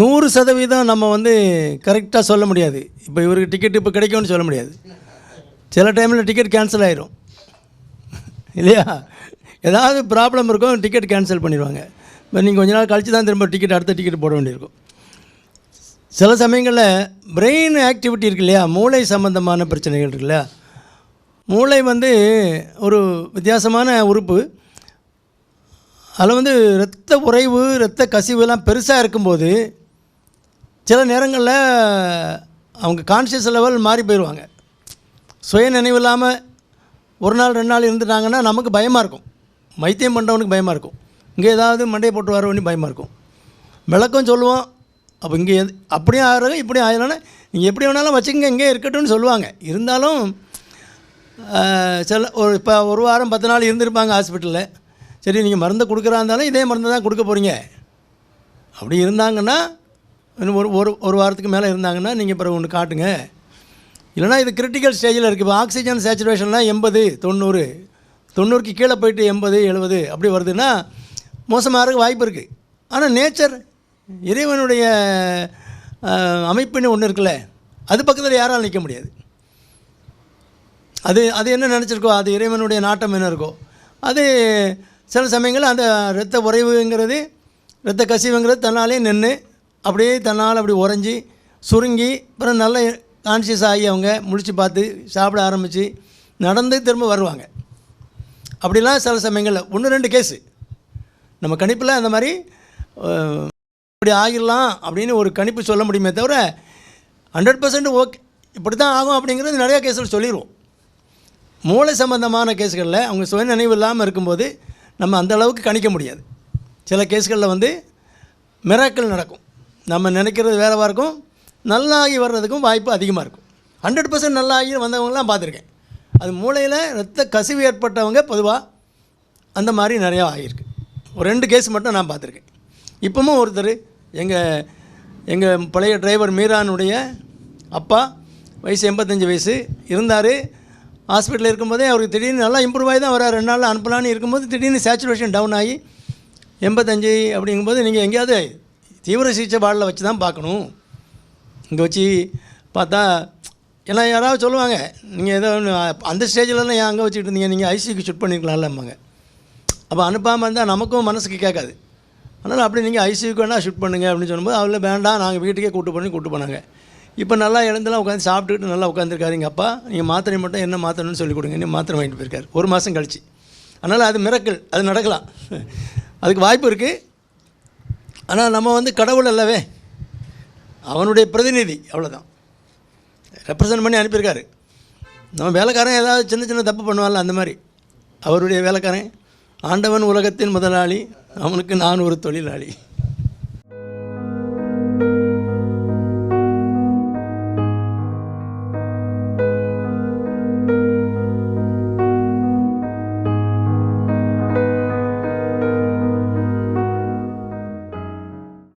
நூறு சதவீதம் நம்ம வந்து கரெக்டாக சொல்ல முடியாது. இப்போ இவருக்கு டிக்கெட் இப்போ கிடைக்கும்னு சொல்ல முடியாது. சில டைமில் டிக்கெட் கேன்சல் ஆயிரும். இல்லையா? ஏதாவது ப்ராப்ளம் இருக்கும் டிக்கெட் கேன்சல் பண்ணிடுவாங்க. இப்போ நீங்கள் கொஞ்ச நாள் கழித்து தான் திரும்ப டிக்கெட் அடுத்த டிக்கெட் போட வேண்டியிருக்கும். சில சமயங்களில் பிரெயின் ஆக்டிவிட்டி இருக்கு இல்லையா? மூளை சம்மந்தமான பிரச்சனைகள் இருக்கு இல்லையா? மூளை வந்து ஒரு வித்தியாசமான உறுப்பு. அதில் வந்து இரத்த உறைவு இரத்த கசிவுலாம் பெருசாக இருக்கும்போது சில நேரங்களில் அவங்க கான்ஷியஸ் லெவல் மாறி போயிடுவாங்க சுய நினைவு இல்லாமல் ஒரு நாள் ரெண்டு நாள் இருந்துட்டாங்கன்னா நமக்கு பயமாக இருக்கும். வைத்தியம் பண்ணுறவனுக்கு பயமாக இருக்கும். இங்கே ஏதாவது மண்டையை போட்டு வரவனி பயமாக இருக்கும். விளக்கம் சொல்லுவோம். அப்போ இங்கே எது அப்படியும் ஆகிறாங்க இப்படியும் ஆகிறோன்னா நீங்கள் எப்படி வேணாலும் வச்சுக்கங்க இங்கே இருக்கட்டும்னு சொல்லுவாங்க. இருந்தாலும் சில ஒரு இப்போ ஒரு வாரம் பத்து நாள் இருந்திருப்பாங்க ஹாஸ்பிட்டலில் சரி நீங்கள் மருந்தை கொடுக்குறா இருந்தாலும் இதே மருந்து தான் கொடுக்க போகிறீங்க அப்படி இருந்தாங்கன்னா இன்னும் ஒரு ஒரு ஒரு வாரத்துக்கு மேலே இருந்தாங்கன்னா நீங்கள் பிறகு ஒன்று காட்டுங்க. இல்லைனா இது கிரிட்டிக்கல் ஸ்டேஜில் இருக்குது இப்போ ஆக்சிஜன் சேச்சுரேஷன்லாம் எண்பது தொண்ணூறு. தொண்ணூறுக்கு கீழே போயிட்டு எண்பது எழுபது அப்படி வருதுன்னா மோசமாக வாய்ப்பு இருக்குது ஆனால் நேச்சர் இறைவனுடைய அமைப்புன்னு ஒன்று இருக்குல்ல அது பக்கத்தில் யாரால் நிற்க முடியாது. அது அது என்ன நினச்சிருக்கோ அது இறைவனுடைய நாட்டம் என்ன இருக்கோ அது சில சமயங்களில் அந்த இரத்த உறைவுங்கிறது இரத்த கசிவுங்கிறது தன்னாலே நின்று அப்படியே தன்னால் அப்படி உறைஞ்சி சுருங்கி அப்புறம் நல்ல கான்சியஸ் ஆகி அவங்க முழிச்சு பார்த்து சாப்பிட ஆரம்பித்து நடந்து திரும்ப வருவாங்க. அப்படிலாம் சில சமயங்களில். ஒன்று ரெண்டு கேஸு நம்ம கணிப்பில் அந்த மாதிரி இப்படி ஆகிடலாம் அப்படின்னு ஒரு கணிப்பு சொல்ல முடியுமே தவிர ஹண்ட்ரட் பர்சன்ட் ஓகே. இப்படி தான் ஆகும் அப்படிங்கிறது நிறையா கேஸில் சொல்லிடுவோம் மூளை சம்பந்தமான கேஸுகளில் அவங்க சுய நினைவு இல்லாமல் இருக்கும்போது நம்ம அந்த அளவுக்கு கணிக்க முடியாது. சில கேஸுகளில் வந்து மிராக்கள் நடக்கும். நம்ம நினைக்கிறது வேறவாக இருக்கும். நல்லாகி வர்றதுக்கும் வாய்ப்பு அதிகமாக இருக்கும். ஹண்ட்ரட் பர்சன்ட் நல்லாகி வந்தவங்கலாம் பார்த்துருக்கேன். அது மூளையில் ரத்த கசிவு ஏற்பட்டவங்க பொதுவாக அந்த மாதிரி நிறையா ஆகியிருக்கு. ஒரு ரெண்டு கேஸ் மட்டும் நான் பார்த்துருக்கேன். இப்போவும் ஒருத்தர் எங்கள் எங்கள் பழைய டிரைவர் மீரானுடைய அப்பா வயசு எண்பத்தஞ்சு வயசு இருந்தார். ஹாஸ்பிட்டலில் இருக்கும்போதே அவருக்கு திடீர்னு நல்லா இம்ப்ரூவ் ஆகி தான் வரார். ரெண்டு நாள் அனுப்பலான்னு இருக்கும்போது திடீர்னு சேச்சுரேஷன் டவுன் ஆகி எண்பத்தஞ்சு அப்படிங்கும்போது நீங்கள் எங்கேயாவது தீவிர சிகிச்சை வார்டில் வச்சு தான் பார்க்கணும். இங்கே வச்சு பார்த்தா ஏன்னா யாராவது சொல்லுவாங்க நீங்கள் ஏதோ ஒன்று அந்த ஸ்டேஜிலலாம் ஏன் அங்கே வச்சுக்கிட்டு இருந்தீங்க? நீங்கள் ஐசிக்கு ஷூட் பண்ணியிருக்கலாம்லம்பாங்க அப்போ அனுப்பாமல் இருந்தால் நமக்கும் மனசுக்கு கேட்காது. அதனால் அப்படி நீங்கள் ஐசியூக்கு வேணால் ஷூட் பண்ணுங்க அப்படின்னு சொல்லும்போது அவள வேண்டாம் நாங்கள் வீட்டுக்கே கூட்டு பண்ணி கூட்டு போனாங்க. இப்போ நல்லா எழுந்தெல்லாம் உட்காந்து சாப்பிட்டுக்கிட்டு நல்லா உட்காந்துருக்காரு எங்கள் அப்பா. நீங்கள் மாத்திரை மட்டும் என்ன மாற்றணும்னு சொல்லி கொடுங்க இன்னும் மாத்திரை வாங்கிட்டு போயிருக்காரு. ஒரு மாதம் கழிச்சு. அதனால் அது மிரக்கல் அது நடக்கலாம். அதுக்கு வாய்ப்பு இருக்குது ஆனால் நம்ம வந்து கடவுள் அல்லவே. அவனுடைய பிரதிநிதி அவ்வளோதான் ரெப்ரசன்ட் பண்ணி அனுப்பியிருக்காரு. நம்ம வேலைக்காரன் ஏதாவது சின்ன சின்ன தப்பு பண்ணுவான்ல அந்த மாதிரி. அவருடைய வேலைக்காரன் ஆண்டவன் உலகத்தின் முதலாளி அவனுக்கு நான் ஒரு தொழிலாளி.